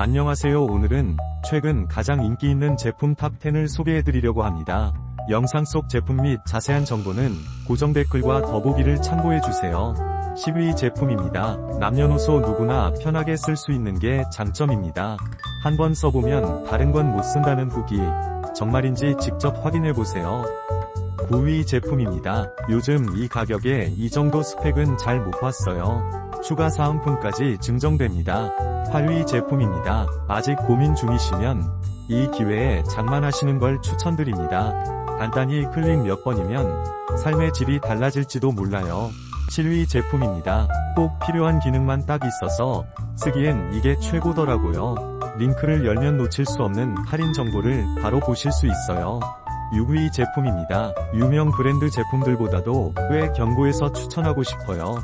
안녕하세요 오늘은 최근 가장 인기 있는 제품 탑10을 소개해드리려고 합니다. 영상 속 제품 및 자세한 정보는 고정 댓글과 더보기를 참고해주세요. 10위 제품입니다. 남녀노소 누구나 편하게 쓸 수 있는 게 장점입니다. 한번 써보면 다른 건 못 쓴다는 후기. 정말인지 직접 확인해보세요. 9위 제품입니다. 요즘 이 가격에 이 정도 스펙은 잘 못 봤어요. 추가 사은품까지 증정됩니다. 8위 제품입니다. 아직 고민 중이시면 이 기회에 장만하시는 걸 추천드립니다. 간단히 클릭 몇 번이면 삶의 질이 달라질지도 몰라요. 7위 제품입니다. 꼭 필요한 기능만 딱 있어서 쓰기엔 이게 최고더라고요. 링크를 열면 놓칠 수 없는 할인 정보를 바로 보실 수 있어요. 6위 제품입니다. 유명 브랜드 제품들보다도 꽤 견고해서 추천하고 싶어요.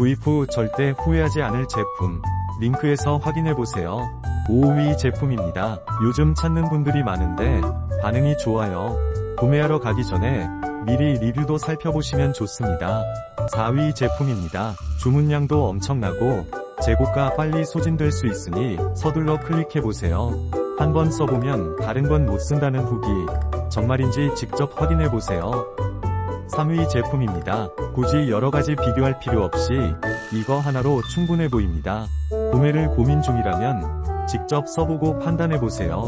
구입 후 절대 후회하지 않을 제품. 링크에서 확인해보세요. 5위 제품입니다. 요즘 찾는 분들이 많은데 반응이 좋아요. 구매하러 가기 전에 미리 리뷰도 살펴보시면 좋습니다. 4위 제품입니다. 주문량도 엄청나고 재고가 빨리 소진될 수 있으니 서둘러 클릭해보세요. 한번 써보면 다른 건 못 쓴다는 후기. 정말인지 직접 확인해보세요. 3위 제품입니다. 굳이 여러가지 비교할 필요 없이 이거 하나로 충분해 보입니다. 구매를 고민 중이라면 직접 써보고 판단해보세요.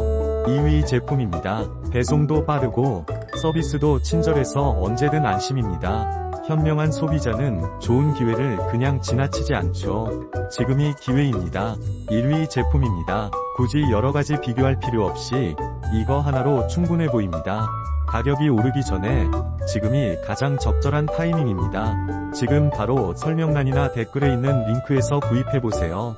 2위 제품입니다. 배송도 빠르고 서비스도 친절해서 언제든 안심입니다. 현명한 소비자는 좋은 기회를 그냥 지나치지 않죠. 지금이 기회입니다. 1위 제품입니다. 굳이 여러가지 비교할 필요 없이 이거 하나로 충분해 보입니다. 가격이 오르기 전에 지금이 가장 적절한 타이밍입니다. 지금 바로 설명란이나 댓글에 있는 링크에서 구입해보세요.